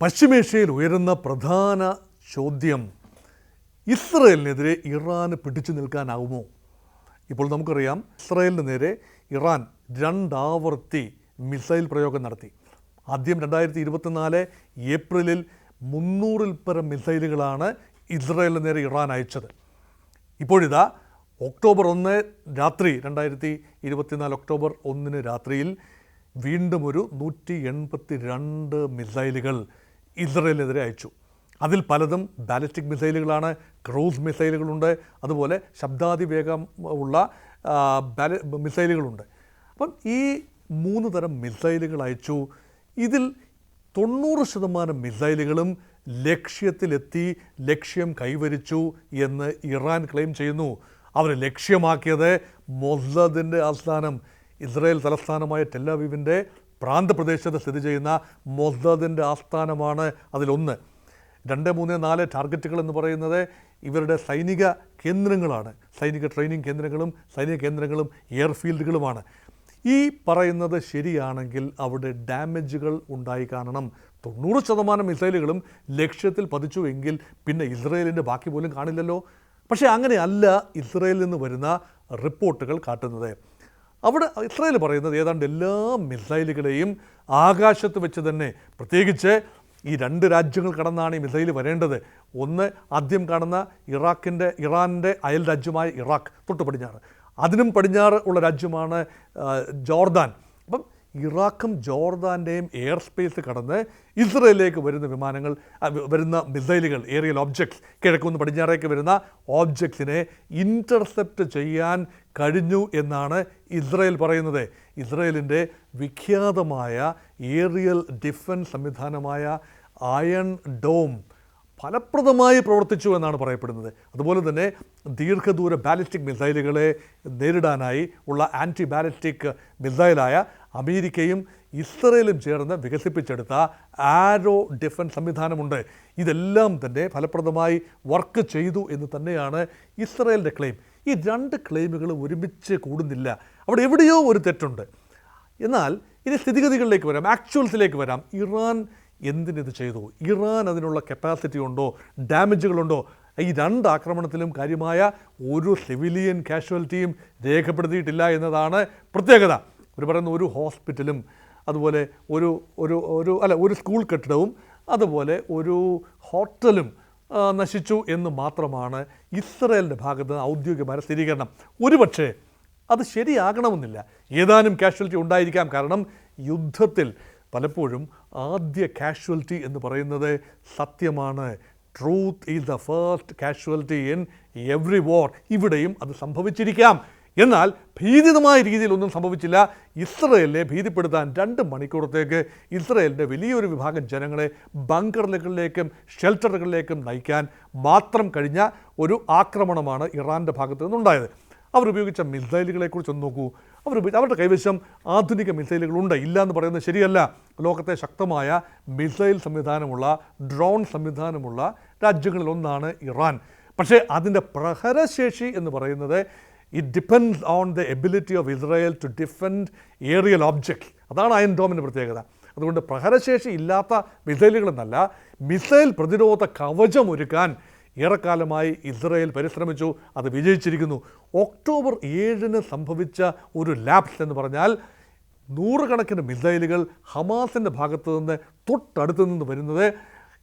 പശ്ചിമേഷ്യയിൽ ഉയരുന്ന പ്രധാന ചോദ്യം ഇസ്രയേലിനെതിരെ ഇറാന് പിടിച്ചു നിൽക്കാനാവുമോ? ഇപ്പോൾ നമുക്കറിയാം ഇസ്രയേലിന് നേരെ ഇറാൻ രണ്ടാവർത്തി മിസൈൽ പ്രയോഗം നടത്തി. ആദ്യം രണ്ടായിരത്തി ഇരുപത്തിനാല് ഏപ്രിലിൽ മുന്നൂറിൽ പരം മിസൈലുകളാണ് ഇസ്രയേലിന് നേരെ ഇറാൻ അയച്ചത്. ഇപ്പോഴിതാ ഒക്ടോബർ ഒന്ന് രാത്രി രണ്ടായിരത്തി ഇരുപത്തിനാല് ഒക്ടോബർ ഒന്നിന് രാത്രിയിൽ വീണ്ടും ഒരു നൂറ്റി എൺപത്തി രണ്ട് മിസൈലുകൾ ഇസ്രയേലിനെതിരെ അയച്ചു. അതിൽ പലതും ബാലിസ്റ്റിക് മിസൈലുകളാണ് ക്രൂസ് മിസൈലുകളുണ്ട് അതുപോലെ ശബ്ദാതിവേഗം ഉള്ള ബാല മിസൈലുകളുണ്ട്. അപ്പം ഈ മൂന്ന് തരം മിസൈലുകൾ അയച്ചു. ഇതിൽ തൊണ്ണൂറ് ശതമാനം മിസൈലുകളും ലക്ഷ്യത്തിലെത്തി ലക്ഷ്യം കൈവരിച്ചു എന്ന് ഇറാൻ ക്ലെയിം ചെയ്യുന്നു. അവർ ലക്ഷ്യമാക്കിയത് മൊസദിന്റെ ആസ്ഥാനം ഇസ്രായേൽ തലസ്ഥാനമായ ടെല്ലവീവിന്റെ പ്രാന്തപ്രദേശത്ത് സ്ഥിതി ചെയ്യുന്ന മൊസദിന്റെ ആസ്ഥാനമാണ് അതിലൊന്ന്. രണ്ട് മൂന്ന് നാല് ടാർഗറ്റുകൾ എന്ന് പറയുന്നത് ഇവരുടെ സൈനിക കേന്ദ്രങ്ങളാണ്. സൈനിക ട്രെയിനിങ് കേന്ദ്രങ്ങളും സൈനിക കേന്ദ്രങ്ങളും എയർഫീൽഡുകളുമാണ്. ഈ പറയുന്നത് ശരിയാണെങ്കിൽ അവിടെ ഡാമേജുകൾ ഉണ്ടായി കാണണം. തൊണ്ണൂറ് ശതമാനം മിസൈലുകളും ലക്ഷ്യത്തിൽ പതിച്ചു എങ്കിൽ പിന്നെ ഇസ്രയേലിന്റെ ബാക്കി പോലും കാണില്ലല്ലോ. പക്ഷേ അങ്ങനെയല്ല ഇസ്രയേലിൽ നിന്ന് വരുന്ന റിപ്പോർട്ടുകൾ കാട്ടുന്നത്. അവിടെ ഇസ്രായേൽ പറയുന്നത് ഏതാണ്ട് എല്ലാ മിസൈലുകളെയും ആകാശത്ത് വെച്ച് തന്നെ പ്രത്യേകിച്ച് ഈ രണ്ട് രാജ്യങ്ങൾ കടന്നാണ് ഈ മിസൈൽ വരേണ്ടത്. ഒന്ന് ആദ്യം കാണുന്ന ഇറാഖിന്റെ ഇറാന്റെ അയൽ രാജ്യമായ ഇറാഖ് തൊട്ട് പടിഞ്ഞാറ്. അതിനും പടിഞ്ഞാറ് ഉള്ള രാജ്യമാണ് ജോർദാൻ. അപ്പം ഇറാഖും ജോർദാന്റെയും എയർ സ്പേസ് കടന്ന് ഇസ്രയേലിലേക്ക് വരുന്ന വിമാനങ്ങൾ വരുന്ന മിസൈലുകൾ ഏറിയൽ ഓബ്ജക്ട്സ് കിഴക്കുനിന്ന് പടിഞ്ഞാറേക്ക് വരുന്ന ഓബ്ജക്ട്സിനെ ഇന്റർസെപ്റ്റ് ചെയ്യാൻ കഴിഞ്ഞു എന്നാണ് ഇസ്രയേൽ പറയുന്നത്. ഇസ്രയേലിന്റെ വിഖ്യാതമായ ഏറിയൽ ഡിഫൻസ് സംവിധാനമായ അയൺ ഡോം ഫലപ്രദമായി പ്രവർത്തിച്ചു എന്നാണ് പറയപ്പെടുന്നത്. അതുപോലെ തന്നെ ദീർഘദൂര ബാലിസ്റ്റിക് മിസൈലുകളെ നേരിടാനായി ഉള്ള ആന്റി ബാലിസ്റ്റിക് മിസൈലായ അമേരിക്കയും ഇസ്രയേലും ചേർന്ന് വികസിപ്പിച്ചെടുത്ത ആരോ ഡിഫൻസ് സംവിധാനമുണ്ട്. ഇതെല്ലാം തന്നെ ഫലപ്രദമായി വർക്ക് ചെയ്തു എന്ന് തന്നെയാണ് ഇസ്രയേലിന്റെ ക്ലെയിം. ഈ രണ്ട് ക്ലെയിമുകൾ ഒരുമിച്ച് കൂടുന്നില്ല. അവിടെ എവിടെയോ ഒരു തെറ്റുണ്ട്. എന്നാൽ ഇനി സ്ഥിതിഗതികളിലേക്ക് വരാം. ആക്ച്വൽസിലേക്ക് വരാം. ഇറാൻ എന്തിനിത് ചെയ്തു? ഇറാൻ അതിനുള്ള കപ്പാസിറ്റി ഉണ്ടോ? ഡാമേജുകളുണ്ടോ ഈ രണ്ട് ആക്രമണത്തിലും കാര്യമായ ഒരു സിവിലിയൻ കാഷ്വാലിറ്റിയും രേഖപ്പെടുത്തിയിട്ടില്ല എന്നതാണ് പ്രത്യേകത. ഒരു പറയുന്ന ഒരു ഹോസ്പിറ്റലും അതുപോലെ ഒരു ഒരു ഒരു അല്ല ഒരു സ്കൂൾ കെട്ടിടവും അതുപോലെ ഒരു ഹോട്ടലും നശിച്ചു എന്ന് മാത്രമാണ് ഇസ്രയേലിന്റെ ഭാഗത്ത് നിന്ന് ഔദ്യോഗികമായ സ്ഥിരീകരണം. ഒരുപക്ഷേ അത് ശരിയാകണമെന്നില്ല. ഏതാനും കാഷ്വാലിറ്റി ഉണ്ടായിരിക്കാം. കാരണം യുദ്ധത്തിൽ പലപ്പോഴും ആദ്യ കാഷ്വാലിറ്റി എന്ന് പറയുന്നത് സത്യമാണ്. Truth is the first casualty in every war ഇവിടെയും അത് സംഭവിച്ചിരിക്കാം. എന്നാൽ ഭീതിതമായ രീതിയിൽ ഒന്നും സംഭവിച്ചില്ല. ഇസ്രയേലിനെ ഭീതിപ്പെടുത്താൻ രണ്ട് മണിക്കൂറത്തേക്ക് ഇസ്രയേലിന്റെ വലിയൊരു വിഭാഗം ജനങ്ങളെ ബങ്കറുകളിലേക്കും ഷെൽട്ടറുകളിലേക്കും നയിക്കാൻ മാത്രം കഴിഞ്ഞ ഒരു ആക്രമണമാണ് ഇറാന്റെ ഭാഗത്തു നിന്നുണ്ടായത്. അവരുപയോഗിച്ച മിസൈലുകളെക്കുറിച്ച് ഒന്ന് നോക്കൂ. അവർ അവരുടെ കൈവശം ആധുനിക മിസൈലുകളുണ്ട് ഇല്ല എന്ന് പറയുന്നത് ശരിയല്ല. ലോകത്തെ ശക്തമായ മിസൈൽ സംവിധാനമുള്ള ഡ്രോൺ സംവിധാനമുള്ള രാജ്യങ്ങളിലൊന്നാണ് ഇറാൻ. പക്ഷേ അതിന്റെ പ്രഹരശേഷി എന്ന് പറയുന്നത് it depend on the ability of Israel to defend aerial object അതാണ് അയൻ ഡോമിന്റെ പ്രത്യേകത. അതുകൊണ്ട് പ്രഹരശേഷി ഇല്ലാത്ത മിസൈലുകളെന്നല്ല മിസൈൽ പ്രതിരോധ കവചം ഒരുക്കാൻ ഏറെക്കാലമായി ഇസ്രയേൽ പരിശ്രമിച്ചു അത് വിജയിച്ചിരിക്കുന്നു. ഒക്ടോബർ ഏഴിന് സംഭവിച്ച ഒരു ലാപ്സ് എന്ന് പറഞ്ഞാൽ നൂറുകണക്കിന് മിസൈലുകൾ ഹമാസിന്റെ ഭാഗത്ത് നിന്ന് തൊട്ടടുത്ത് നിന്ന് വരുന്നത്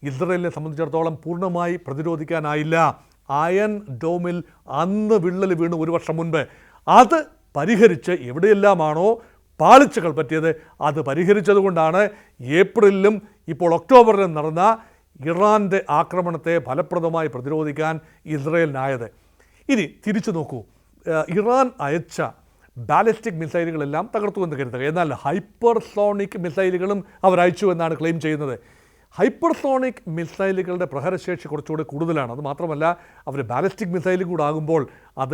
ഇസ്രയേലിനെ സംബന്ധിച്ചിടത്തോളം പൂർണമായി പ്രതിരോധിക്കാനായില്ല. അയൺ ഡോമിൽ അന്ന് വിള്ളൽ വീണ് ഒരു വർഷം മുൻപ്. അത് പരിഹരിച്ച് എവിടെയെല്ലാമാണോ പാളിച്ചകൾ പറ്റിയത്. അത് പരിഹരിച്ചതുകൊണ്ടാണ് ഏപ്രിലിലും ഇപ്പോൾ ഒക്ടോബറിലും നടന്ന ഇറാന്റെ ആക്രമണത്തെ ഫലപ്രദമായി പ്രതിരോധിക്കാൻ ഇസ്രയേലിനായത്. ഇനി തിരിച്ചു നോക്കൂ. ഇറാൻ അയച്ച ബാലിസ്റ്റിക് മിസൈലുകളെല്ലാം തകർത്തു എന്ന് കരുതുക. എന്നാൽ ഹൈപ്പർസോണിക് മിസൈലുകളും അവർ അയച്ചു എന്നാണ് ക്ലെയിം ചെയ്യുന്നത്. ഹൈപ്പർസോണിക് മിസൈലുകളുടെ പ്രഹരശേഷി കുറച്ചുകൂടി കൂടുതലാണ്. അത് മാത്രമല്ല അവർ ബാലിസ്റ്റിക് മിസൈലും കൂടെ ആകുമ്പോൾ അത്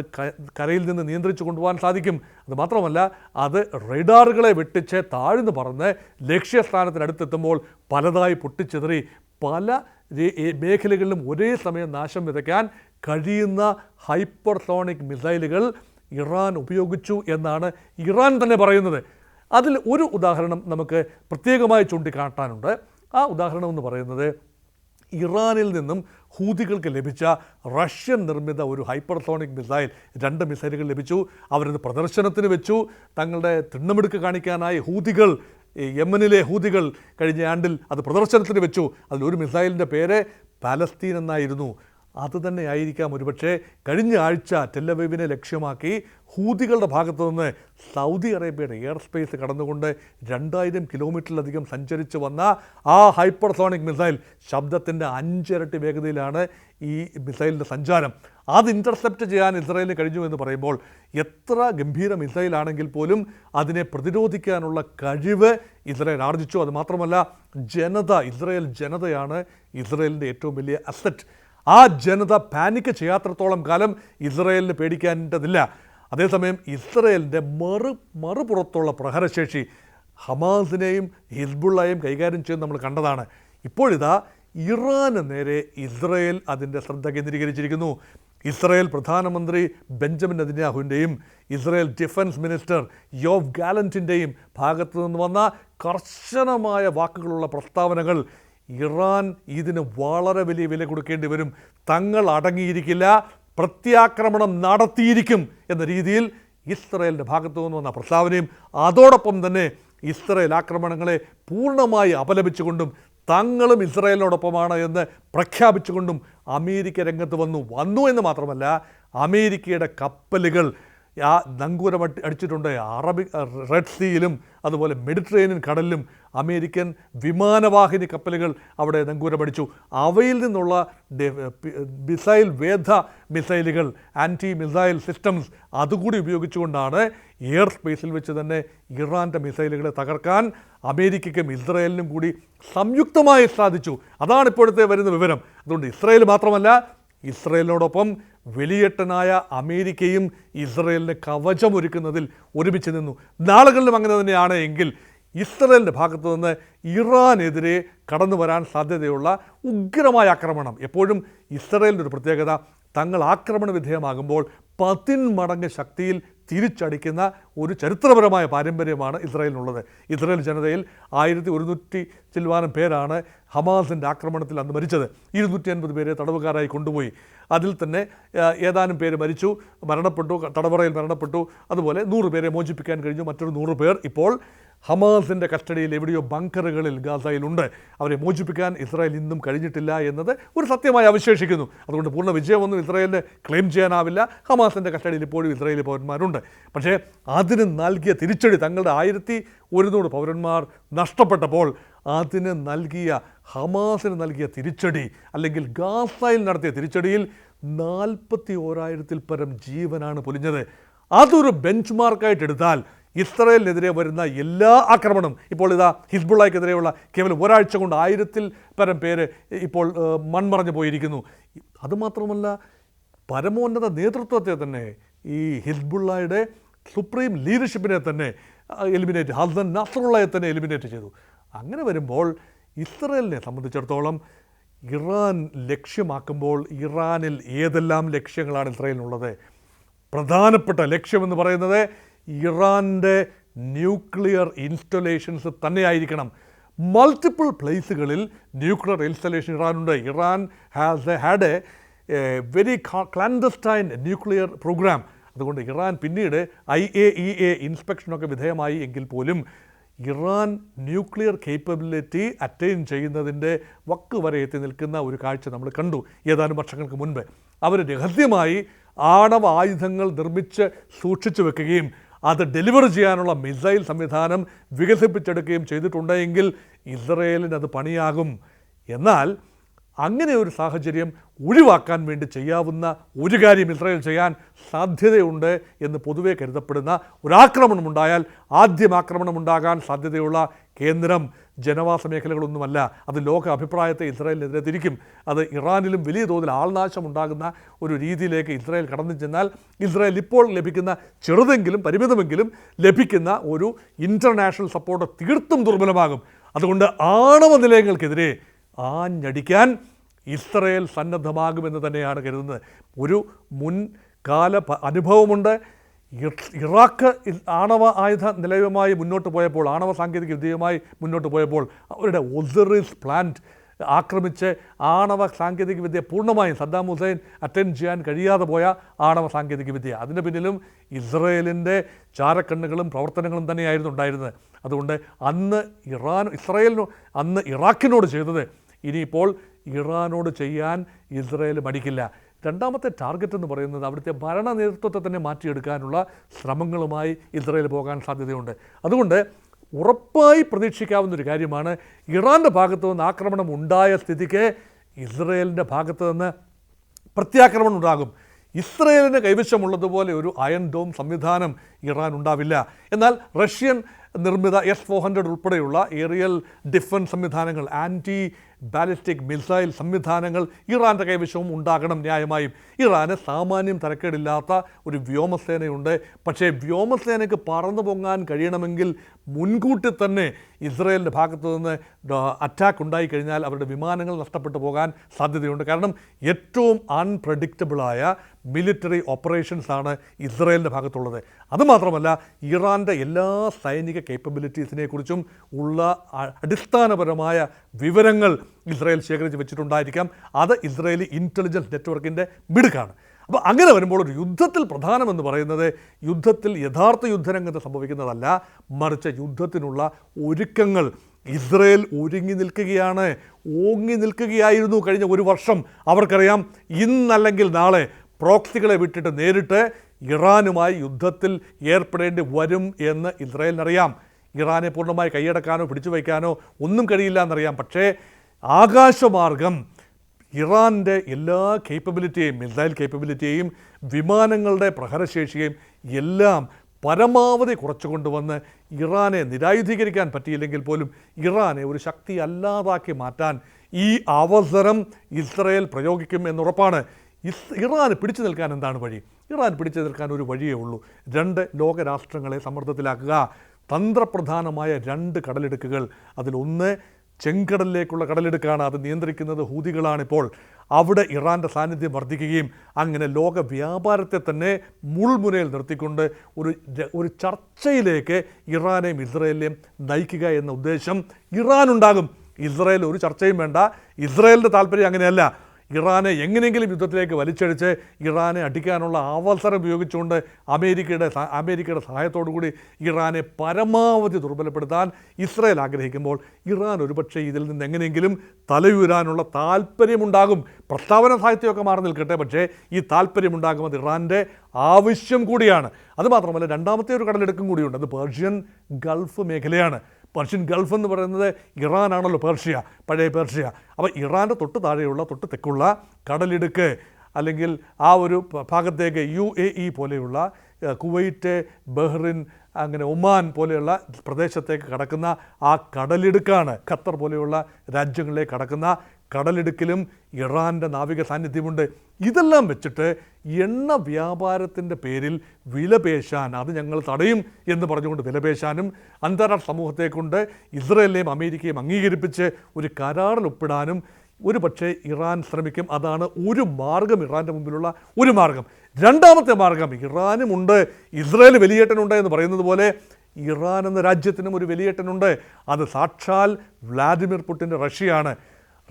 കരയിൽ നിന്ന് നിയന്ത്രിച്ചു കൊണ്ടുപോകാൻ സാധിക്കും. അത് മാത്രമല്ല അത് റഡാറുകളെ വെട്ടിച്ച് താഴ്ന്ന് പറന്ന് ലക്ഷ്യസ്ഥാനത്തിനടുത്തെത്തുമ്പോൾ പലതായി പൊട്ടിച്ചെതറി പല മേഖലകളിലും ഒരേ സമയം നാശം വിതയ്ക്കാൻ കഴിയുന്ന ഹൈപ്പർസോണിക് മിസൈലുകൾ ഇറാൻ ഉപയോഗിച്ചു എന്നാണ് ഇറാൻ തന്നെ പറയുന്നത്. അതിൽ ഒരു ഉദാഹരണം നമുക്ക് പ്രത്യേകമായി ചൂണ്ടിക്കാട്ടാനുണ്ട്. ആ ഉദാഹരണം എന്ന് പറയുന്നത്. ഇറാനിൽ നിന്നും ഹൂതികൾക്ക് ലഭിച്ച റഷ്യൻ നിർമ്മിത ഒരു ഹൈപ്പർസോണിക് മിസൈൽ രണ്ട് മിസൈലുകൾ ലഭിച്ചു. അവരത് പ്രദർശനത്തിന് വെച്ചു. തങ്ങളുടെ തിണ്ണമെടുക്ക് കാണിക്കാനായി ഹൂതികൾ യമനിലെ ഹൂതികൾ കഴിഞ്ഞ ആണ്ടിൽ അത് പ്രദർശനത്തിന് വെച്ചു. അതിലൊരു മിസൈലിന്റെ പേര് പാലസ്തീൻ എന്നായിരുന്നു. അത് തന്നെ ആയിരിക്കാം ഒരുപക്ഷെ കഴിഞ്ഞ ആഴ്ച ടെല്ലവീവിനെ ലക്ഷ്യമാക്കി ഹൂതികളുടെ ഭാഗത്തു നിന്ന് സൗദി അറേബ്യയുടെ എയർ സ്പേസ് കടന്നുകൊണ്ട് രണ്ടായിരം കിലോമീറ്ററിലധികം സഞ്ചരിച്ചു വന്ന ആ ഹൈപ്പർസോണിക് മിസൈൽ ശബ്ദത്തിന്റെ അഞ്ചിരട്ടി വേഗതയിലാണ് ഈ മിസൈലിന്റെ സഞ്ചാരം. അത് ഇന്റർസെപ്റ്റ് ചെയ്യാൻ ഇസ്രായേലിന് കഴിഞ്ഞു എന്ന് പറയുമ്പോൾ എത്ര ഗംഭീര മിസൈലാണെങ്കിൽ പോലും അതിനെ പ്രതിരോധിക്കാനുള്ള കഴിവ് ഇസ്രായേൽ ആർജിച്ചു. അത് മാത്രമല്ല ജനത ഇസ്രായേൽ ജനതയാണ് ഇസ്രായേലിന്റെ ഏറ്റവും വലിയ അസറ്റ് ആ ജനത പാനിക്ക് ചെയ്യാത്രത്തോളം കാലം ഇസ്രയേലിന് പേടിക്കേണ്ടതില്ല. അതേസമയം ഇസ്രയേലിന്റെ മറു മറുപുറത്തുള്ള പ്രഹരശേഷി ഹമാസിനെയും ഹിസ്ബുള്ളയും കൈകാര്യം ചെയ്യുന്ന നമ്മൾ കണ്ടതാണ്. ഇപ്പോഴിതാ ഇറാന് നേരെ ഇസ്രയേൽ അതിന്റെ ശ്രദ്ധ കേന്ദ്രീകരിച്ചിരിക്കുന്നു. ഇസ്രയേൽ പ്രധാനമന്ത്രി ബെഞ്ചമിൻ നെതന്യാഹുവിന്റെയും ഇസ്രയേൽ ഡിഫൻസ് മിനിസ്റ്റർ യോവ് ഗാലന്റിന്റെയും ഭാഗത്തു നിന്ന് വന്ന കർശനമായ വാക്കുകളുള്ള പ്രസ്താവനകൾ ഇറാൻ ഇതിന് വളരെ വലിയ വില കൊടുക്കേണ്ടി വരും. തങ്ങൾ അടങ്ങിയിരിക്കില്ല പ്രത്യാക്രമണം നടത്തിയിരിക്കും എന്ന രീതിയിൽ ഇസ്രയേലിന്റെ ഭാഗത്തു നിന്ന് വന്ന പ്രസ്താവനയും അതോടൊപ്പം തന്നെ ഇസ്രയേൽ ആക്രമണങ്ങളെ പൂർണമായി അപലപിച്ചുകൊണ്ടും തങ്ങളും ഇസ്രയേലിനോടൊപ്പമാണ് എന്ന് പ്രഖ്യാപിച്ചുകൊണ്ടും അമേരിക്ക രംഗത്ത് വന്നു. വന്നു എന്ന് മാത്രമല്ല അമേരിക്കയുടെ കപ്പലുകൾ ആ നങ്കൂരം അടിച്ചിട്ടുണ്ട്. അറബി റെഡ് സീയിലും അതുപോലെ മെഡിറ്ററേനിയൻ കടലിലും അമേരിക്കൻ വിമാനവാഹിനി കപ്പലുകൾ അവിടെ നങ്കൂരമടിച്ചു അവയിൽ നിന്നുള്ള മിസൈൽ വേധ മിസൈലുകൾ ആന്റി മിസൈൽ സിസ്റ്റംസ് അതുകൂടി ഉപയോഗിച്ചുകൊണ്ടാണ് എയർ സ്പേസിൽ വെച്ച് തന്നെ ഇറാന്റെ മിസൈലുകളെ തകർക്കാൻ അമേരിക്കയ്ക്കും ഇസ്രായേലിനും കൂടി സംയുക്തമായി സാധിച്ചു. അതാണ് ഇപ്പോഴത്തെ വരുന്ന വിവരം. അതുകൊണ്ട് ഇസ്രായേൽ മാത്രമല്ല ഇസ്രയേലിനോടൊപ്പം വെളിയേട്ടനായ അമേരിക്കയും ഇസ്രയേലിന് കവചമൊരുക്കുന്നതിൽ ഒരുമിച്ച് നിന്നു. നാളുകളിലും അങ്ങനെ തന്നെയാണ് എങ്കിൽ ഇസ്രയേലിന്റെ ഭാഗത്തു നിന്ന് ഇറാനെതിരെ കടന്നു വരാൻ സാധ്യതയുള്ള ഉഗ്രമായ ആക്രമണം. എപ്പോഴും ഇസ്രയേലിന്റെ ഒരു പ്രത്യേകത തങ്ങൾ ആക്രമണ വിധേയമാകുമ്പോൾ പതിന്മടങ്ങ് ശക്തിയിൽ തിരിച്ചടിക്കുന്ന ഒരു ചരിത്രപരമായ പാരമ്പര്യമാണ് ഇസ്രായേലിനുള്ളത്. ഇസ്രായേൽ ജനതയിൽ ആയിരത്തി ഒരുന്നൂറ്റി ചിൽവാനം പേരാണ് ഹമാസിന്റെ ആക്രമണത്തിൽ അന്ന് മരിച്ചത്. ഇരുന്നൂറ്റി അൻപത് പേരെ തടവുകാരായി കൊണ്ടുപോയി. അതിൽ തന്നെ ഏതാനും പേര് മരിച്ചു മരണപ്പെട്ടു തടവറയിൽ മരണപ്പെട്ടു അതുപോലെ നൂറ് പേരെ മോചിപ്പിക്കാൻ കഴിഞ്ഞു മറ്റൊരു നൂറ് പേർ ഇപ്പോൾ ഹമാസിന്റെ കസ്റ്റഡിയിൽ എവിടെയോ ബങ്കറുകളിൽ ഗാസയിലുണ്ട്. അവരെ മോചിപ്പിക്കാൻ ഇസ്രായേൽ ഇന്നും കഴിഞ്ഞിട്ടില്ല എന്നത് ഒരു സത്യമായി അവശേഷിക്കുന്നു. അതുകൊണ്ട് പൂർണ വിജയമൊന്നും ഇസ്രായേലിന് ക്ലെയിം ചെയ്യാനാവില്ല. ഹമാസിന്റെ കസ്റ്റഡിയിൽ ഇപ്പോഴും ഇസ്രായേലി പൗരന്മാരുണ്ട്. പക്ഷേ അതിന് നൽകിയ തിരിച്ചടി തങ്ങളുടെ ആയിരത്തി ഒരുന്നൂറ് പൗരന്മാർ നഷ്ടപ്പെട്ടപ്പോൾ അതിന് നൽകിയ ഹമാസിന് നൽകിയ തിരിച്ചടി അല്ലെങ്കിൽ ഗാസയിൽ നടത്തിയ തിരിച്ചടിയിൽ നാൽപ്പത്തി ഓരായിരത്തിൽ പരം ജീവനാണ് പൊലിഞ്ഞത്. അതൊരു ബെഞ്ച് മാർക്കായിട്ട് എടുത്താൽ ഇസ്രയേലിനെതിരെ വരുന്ന എല്ലാ ആക്രമണവും ഇപ്പോൾ ഇതാ ഹിസ്ബുള്ളയ്ക്കെതിരെയുള്ള കേവലം ഒരാഴ്ച കൊണ്ട് ആയിരത്തിൽ പരം പേര് ഇപ്പോൾ മൺമറഞ്ഞു പോയിരിക്കുന്നു. അതുമാത്രമല്ല പരമോന്നത നേതൃത്വത്തെ തന്നെ ഈ ഹിസ്ബുള്ളയുടെ സുപ്രീം ലീഡർഷിപ്പിനെ തന്നെ എലിമിനേറ്റ് ഹസൻ നസറുള്ളയെ തന്നെ എലിമിനേറ്റ് ചെയ്തു. അങ്ങനെ വരുമ്പോൾ ഇസ്രയേലിനെ സംബന്ധിച്ചിടത്തോളം ഇറാൻ ലക്ഷ്യമാക്കുമ്പോൾ ഇറാനിൽ ഏതെല്ലാം ലക്ഷ്യങ്ങളാണ് ഇസ്രയേലിനുള്ളത്? പ്രധാനപ്പെട്ട ലക്ഷ്യമെന്ന് പറയുന്നത് ഇറാന്റെ ന്യൂക്ലിയർ ഇൻസ്റ്റലേഷൻസ് തന്നെയായിരിക്കണം. മൾട്ടിപ്പിൾ പ്ലേസുകളിൽ nuclear installation ഇറാനുണ്ട്. Iran has a had a very clandestine nuclear programme അതുകൊണ്ട് ഇറാൻ പിന്നീട് ഐ എ ഇ എ ഇൻസ്പെക്ഷനൊക്കെ വിധേയമായി എങ്കിൽ പോലും ഇറാൻ ന്യൂക്ലിയർ കേപ്പബിലിറ്റി അറ്റൈൻ ചെയ്യുന്നതിന്റെ വക്ക് വരെ എത്തി നിൽക്കുന്ന ഒരു കാഴ്ച നമ്മൾ കണ്ടു ഏതാനും വർഷങ്ങൾക്ക് മുൻപ്. അവർ രഹസ്യമായി ആണവ ആയുധങ്ങൾ നിർമ്മിച്ച് സൂക്ഷിച്ചു വെക്കുകയും അത് ഡെലിവർ ചെയ്യാനുള്ള മിസൈൽ സംവിധാനം വികസിപ്പിച്ചെടുക്കുകയും ചെയ്തിട്ടുണ്ടെങ്കിൽ ഇസ്രയേലിന് അത് പണിയാകും. എന്നാൽ അങ്ങനെ ഒരു സാഹചര്യം ഒഴിവാക്കാൻ വേണ്ടി ചെയ്യാവുന്ന ഒരു കാര്യം ഇസ്രായേൽ ചെയ്യാൻ സാധ്യതയുണ്ട് എന്ന് പൊതുവെ കരുതപ്പെടുന്ന ഒരാക്രമണമുണ്ടായാൽ ആദ്യം ആക്രമണമുണ്ടാകാൻ സാധ്യതയുള്ള കേന്ദ്രം ജനവാസ മേഖലകളൊന്നുമല്ല. അത് ലോക അഭിപ്രായത്തെ ഇസ്രായേലിനെതിരെ തിരിക്കും. അത് ഇറാനിലും വലിയ തോതിൽ ആൾനാശം ഉണ്ടാകുന്ന ഒരു രീതിയിലേക്ക് ഇസ്രായേൽ കടന്നു ചെന്നാൽ ഇസ്രായേൽ ഇപ്പോൾ ലഭിക്കുന്ന ചെറുതെങ്കിലും പരിമിതമെങ്കിലും ലഭിക്കുന്ന ഒരു ഇന്റർനാഷണൽ സപ്പോർട്ട് തീർത്തും ദുർബലമാകും. അതുകൊണ്ട് ആണവ നിലയങ്ങൾക്കെതിരെ ആഞ്ഞടിക്കാൻ ഇസ്രയേൽ സന്നദ്ധമാകുമെന്ന് തന്നെയാണ് കരുതുന്നത്. ഒരു മുൻകാല അനുഭവമുണ്ട്. ഇറാഖ് ആണവ ആയുധ നിലയവുമായി മുന്നോട്ട് പോയപ്പോൾ ആണവ സാങ്കേതിക വിദ്യയുമായി മുന്നോട്ട് പോയപ്പോൾ അവരുടെ ഒസറിസ് പ്ലാന്റ് ആക്രമിച്ച് ആണവ സാങ്കേതിക വിദ്യ പൂർണമായും സദ്ദാം ഹുസൈൻ അറ്റൻഡ് ചെയ്യാൻ കഴിയാതെ പോയ ആണവ സാങ്കേതിക വിദ്യ. അതിന് പിന്നിലും ഇസ്രയേലിന്റെ ചാരക്കണ്ണുകളും പ്രവർത്തനങ്ങളും തന്നെയായിരുന്നു ഉണ്ടായിരുന്നത്. അതുകൊണ്ട് അന്ന് ഇറാൻ ഇസ്രയേലിനോ അന്ന് ഇറാഖിനോട് ചെയ്തത് ഇനിയിപ്പോൾ ഇറാനോട് ചെയ്യാൻ ഇസ്രയേൽ മടിക്കില്ല. രണ്ടാമത്തെ ടാർഗറ്റ് എന്ന് പറയുന്നത് അവിടുത്തെ ഭരണ നേതൃത്വത്തെ തന്നെ മാറ്റിയെടുക്കാനുള്ള ശ്രമങ്ങളുമായി ഇസ്രയേൽ പോകാൻ സാധ്യതയുണ്ട്. അതുകൊണ്ട് ഉറപ്പായി പ്രതീക്ഷിക്കാവുന്ന ഒരു കാര്യമാണ് ഇറാന്റെ ഭാഗത്തു നിന്ന് ആക്രമണം ഉണ്ടായ സ്ഥിതിക്ക് ഇസ്രയേലിന്റെ ഭാഗത്തു നിന്ന് പ്രത്യാക്രമണം ഉണ്ടാകും. ഇസ്രയേലിന് കൈവശമുള്ളതുപോലെ ഒരു അയൺ ഡോം സംവിധാനം ഇറാൻ ഉണ്ടാവില്ല. എന്നാൽ റഷ്യൻ നിർമ്മിത എസ് ഫോർ ഹൺഡ്രഡ് ഉൾപ്പെടെയുള്ള ഏറിയൽ ഡിഫൻസ് സംവിധാനങ്ങൾ ആന്റി ബാലിസ്റ്റിക് മിസൈൽ സംവിധാനങ്ങൾ ഇറാന്റെ കൈവശവും ഉണ്ടാകണം ന്യായമായും. ഇറാന് സാമാന്യം തരക്കേടില്ലാത്ത ഒരു വ്യോമസേനയുണ്ട്. പക്ഷേ വ്യോമസേനയ്ക്ക് പറന്നു പൊങ്ങാൻ കഴിയണമെങ്കിൽ മുൻകൂട്ടി തന്നെ ഇസ്രയേലിന്റെ ഭാഗത്തു നിന്ന് അറ്റാക്ക് ഉണ്ടായി കഴിഞ്ഞാൽ അവരുടെ വിമാനങ്ങൾ നഷ്ടപ്പെട്ടു പോകാൻ സാധ്യതയുണ്ട്. കാരണം ഏറ്റവും അൺപ്രഡിക്റ്റബിളായ മിലിറ്ററി ഓപ്പറേഷൻസ് ആണ് ഇസ്രയേലിന്റെ ഭാഗത്തുള്ളത്. അതുമാത്രമല്ല ഇറാന്റെ എല്ലാ സൈനിക കേപ്പബിലിറ്റീസിനെ കുറിച്ചും ഉള്ള അടിസ്ഥാനപരമായ വിവരങ്ങൾ ഇസ്രയേൽ ശേഖരിച്ച് വെച്ചിട്ടുണ്ടായിരിക്കാം. അത് ഇസ്രയേലി ഇന്റലിജൻസ് നെറ്റ്വർക്കിന്റെ മിടുക്കാണ്. അപ്പോൾ അങ്ങനെ വരുമ്പോൾ ഒരു യുദ്ധത്തിൽ പ്രധാനമെന്ന് പറയുന്നത് യുദ്ധത്തിൽ യഥാർത്ഥ യുദ്ധരംഗത്ത് സംഭവിക്കുന്നതല്ല മറിച്ച് യുദ്ധത്തിനുള്ള ഒരുക്കങ്ങൾ. ഇസ്രയേൽ ഒരുങ്ങി നിൽക്കുകയാണ് ഓങ്ങി നിൽക്കുകയായിരുന്നു കഴിഞ്ഞ ഒരു വർഷം. അവർക്കറിയാം ഇന്നല്ലെങ്കിൽ നാളെ പ്രോക്സികളെ വിട്ടിട്ട് നേരിട്ട് ഇറാനുമായി യുദ്ധത്തിൽ ഏർപ്പെടേണ്ടി വരും എന്ന് ഇസ്രായേലിനറിയാം. ഇറാനെ പൂർണമായി കൈയടക്കാനോ പിടിച്ചു വയ്ക്കാനോ ഒന്നും കഴിയില്ല എന്നറിയാം. പക്ഷേ ആകാശമാർഗം ഇറാന്റെ എല്ലാ കേപ്പബിലിറ്റിയെയും മിസൈൽ കേപ്പബിലിറ്റിയെയും വിമാനങ്ങളുടെ പ്രഹരശേഷിയെയും എല്ലാം പരമാവധി കുറച്ചു കൊണ്ടുവന്ന് ഇറാനെ നിരായുധീകരിക്കാൻ പറ്റിയില്ലെങ്കിൽ പോലും ഇറാനെ ഒരു ശക്തി അല്ലാതാക്കി മാറ്റാൻ ഈ അവസരം ഇസ്രയേൽ പ്രയോഗിക്കും എന്നുറപ്പാണ് ഇറാന് പിടിച്ചു നിൽക്കാൻ എന്താണ് വഴി? ഇറാൻ പിടിച്ചു നിൽക്കാൻ ഒരു വഴിയേ ഉള്ളൂ. രണ്ട് ലോകരാഷ്ട്രങ്ങളെ സമ്മർദ്ദത്തിലാക്കുക. തന്ത്രപ്രധാനമായ രണ്ട് കടലെടുക്കുകൾ. അതിലൊന്ന് ചെങ്കടലിലേക്കുള്ള കടലെടുക്കാണ്. അത് നിയന്ത്രിക്കുന്നത് ഹൂതികളാണിപ്പോൾ. അവിടെ ഇറാന്റെ സാന്നിധ്യം വർദ്ധിക്കുകയും അങ്ങനെ ലോക വ്യാപാരത്തെ തന്നെ മുൾമുനയിൽ നിർത്തിക്കൊണ്ട് ഒരു ഒരു ചർച്ചയിലേക്ക് ഇറാനെയും ഇസ്രയേലിനെയും നയിക്കുക എന്ന ഉദ്ദേശം ഇറാനുണ്ടാകും. ഇസ്രയേൽ ഒരു ചർച്ചയും വേണ്ട. ഇസ്രയേലിന്റെ താല്പര്യം അങ്ങനെയല്ല. ഇറാനെ എങ്ങനെയെങ്കിലും യുദ്ധത്തിലേക്ക് വലിച്ചഴിച്ച് ഇറാനെ അടിക്കാനുള്ള അവസരം ഉപയോഗിച്ചുകൊണ്ട് അമേരിക്കയുടെ അമേരിക്കയുടെ സഹായത്തോടു കൂടി ഇറാനെ പരമാവധി ദുർബലപ്പെടുത്താൻ ഇസ്രയേൽ ആഗ്രഹിക്കുമ്പോൾ ഇറാൻ ഒരുപക്ഷെ ഇതിൽ നിന്ന് എങ്ങനെയെങ്കിലും തലയുരാനുള്ള താല്പര്യമുണ്ടാകും പ്രസ്താവന സാഹിത്യമൊക്കെ മാറി നിൽക്കട്ടെ പക്ഷേ ഈ താല്പര്യമുണ്ടാകും ഇറാന്റെ ആവശ്യം കൂടിയാണ്. അതുമാത്രമല്ല രണ്ടാമത്തെ ഒരു കടലെടുക്കും കൂടിയുണ്ട്. അത് പേർഷ്യൻ ഗൾഫ് മേഖലയാണ്. പേർഷ്യൻ ഗൾഫ് എന്ന് പറയുന്നത് ഇറാനാണല്ലോ പേർഷ്യ പഴയ പേർഷ്യ. അപ്പോൾ ഇറാന്റെ തൊട്ട് താഴെയുള്ള തൊട്ട് തെക്കുള്ള കടലിടുക്ക് അല്ലെങ്കിൽ ആ ഒരു ഭാഗത്തേക്ക് യു എ ഇ പോലെയുള്ള കുവൈറ്റ് ബഹ്റിൻ അങ്ങനെ ഒമാൻ പോലെയുള്ള പ്രദേശത്തേക്ക് കടക്കുന്ന ആ കടലിടുക്കാണ് ഖത്തർ പോലെയുള്ള രാജ്യങ്ങളിലേക്ക് കടക്കുന്ന കടലിടുക്കിലും ഇറാന്റെ നാവിക സാന്നിധ്യമുണ്ട്. ഇതെല്ലാം വെച്ചിട്ട് എണ്ണ വ്യാപാരത്തിന്റെ പേരിൽ വിലപേശാൻ അത് ഞങ്ങൾ തടയും എന്ന് പറഞ്ഞുകൊണ്ട് വിലപേശാനും അന്താരാഷ്ട്ര സമൂഹത്തെ കൊണ്ട് ഇസ്രയേലിനെയും അമേരിക്കയും അംഗീകരിപ്പിച്ച് ഒരു കരാറിൽ ഒപ്പിടാനും ഒരു പക്ഷേ ഇറാൻ ശ്രമിക്കും. അതാണ് ഒരു മാർഗം ഇറാന്റെ മുമ്പിലുള്ള ഒരു മാർഗം. രണ്ടാമത്തെ മാർഗം ഇറാനുമുണ്ട്. ഇസ്രയേൽ വലിയേട്ടനുണ്ട് എന്ന് പറയുന്നത് പോലെ ഇറാൻ എന്ന രാജ്യത്തിനും ഒരു വലിയേട്ടനുണ്ട്. അത് സാക്ഷാൽ വ്ലാദിമിർ പുട്ടിന്റെ റഷ്യയാണ്.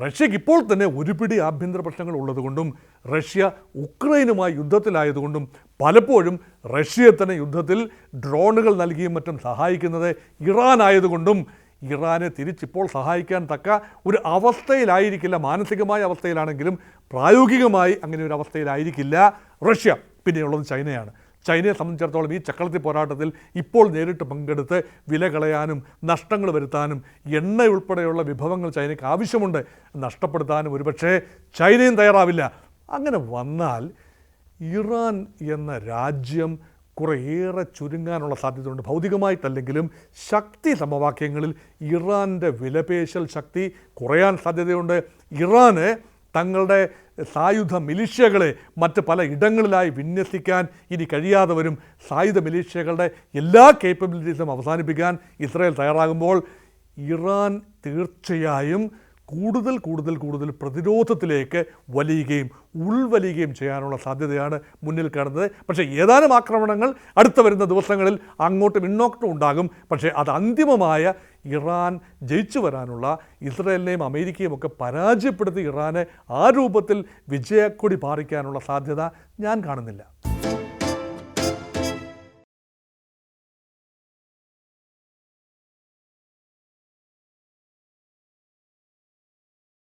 റഷ്യക്ക് ഇപ്പോൾ തന്നെ ഒരുപിടി ആഭ്യന്തര പ്രശ്നങ്ങൾ ഉള്ളതുകൊണ്ടും റഷ്യ ഉക്രൈനുമായി യുദ്ധത്തിലായതുകൊണ്ടും പലപ്പോഴും റഷ്യയെ തന്നെ യുദ്ധത്തിൽ ഡ്രോണുകൾ നൽകിയും മറ്റും സഹായിക്കുന്നത് ഇറാൻ ആയതുകൊണ്ടും ഇറാനെ തിരിച്ചിപ്പോൾ സഹായിക്കാൻ തക്ക ഒരു അവസ്ഥയിലായിരിക്കില്ല മാനസികമായ അവസ്ഥയിലാണെങ്കിലും പ്രായോഗികമായി അങ്ങനെ ഒരു അവസ്ഥയിലായിരിക്കില്ല റഷ്യ. പിന്നെയുള്ളത് ചൈനയാണ്. ചൈനയെ സംബന്ധിച്ചിടത്തോളം ഈ ചക്രവർത്തി പോരാട്ടത്തിൽ ഇപ്പോൾ നേരിട്ട് പങ്കെടുത്ത് വില കളയാനും നഷ്ടങ്ങൾ വരുത്താനും എണ്ണ ഉൾപ്പെടെയുള്ള വിഭവങ്ങൾ ചൈനയ്ക്ക് ആവശ്യമുണ്ട്. നഷ്ടപ്പെടുത്താനും ഒരുപക്ഷേ ചൈനയും തയ്യാറാവില്ല. അങ്ങനെ വന്നാൽ ഇറാൻ എന്ന രാജ്യം കുറേയേറെ ചുരുങ്ങാനുള്ള സാധ്യതയുണ്ട്. ഭൗതികമായിട്ടല്ലെങ്കിലും ശക്തി സമവാക്യങ്ങളിൽ ഇറാന്റെ വിലപേശൽ ശക്തി കുറയാൻ സാധ്യതയുണ്ട്. ഇറാന് തങ്ങളുടെ സായുധ മിലിഷ്യകളെ മറ്റ് പല ഇടങ്ങളിലായി വിന്യസിക്കാൻ ഇനി കഴിയാതെ വരും. സായുധ മിലിഷ്യകളുടെ എല്ലാ കേപ്പബിലിറ്റീസും അവസാനിപ്പിക്കാൻ ഇസ്രായേൽ തയ്യാറാകുമ്പോൾ ഇറാൻ തീർച്ചയായും കൂടുതൽ കൂടുതൽ കൂടുതൽ പ്രതിരോധത്തിലേക്ക് വലിയുകയും ഉൾവലിയുകയും ചെയ്യാനുള്ള സാധ്യതയാണ് മുന്നിൽ കാണുന്നത്. പക്ഷേ ഏതാനും ആക്രമണങ്ങൾ അടുത്ത വരുന്ന ദിവസങ്ങളിൽ അങ്ങോട്ടും ഇങ്ങോട്ടും ഉണ്ടാകും. പക്ഷേ അത് അന്തിമമായ ഇറാൻ ജയിച്ചു വരാനുള്ള ഇസ്രയേലിനെയും അമേരിക്കയും ഒക്കെ പരാജയപ്പെടുത്തി ഇറാനെ ആ രൂപത്തിൽ വിജയക്കൊടി പാറിക്കാനുള്ള സാധ്യത ഞാൻ കാണുന്നില്ല.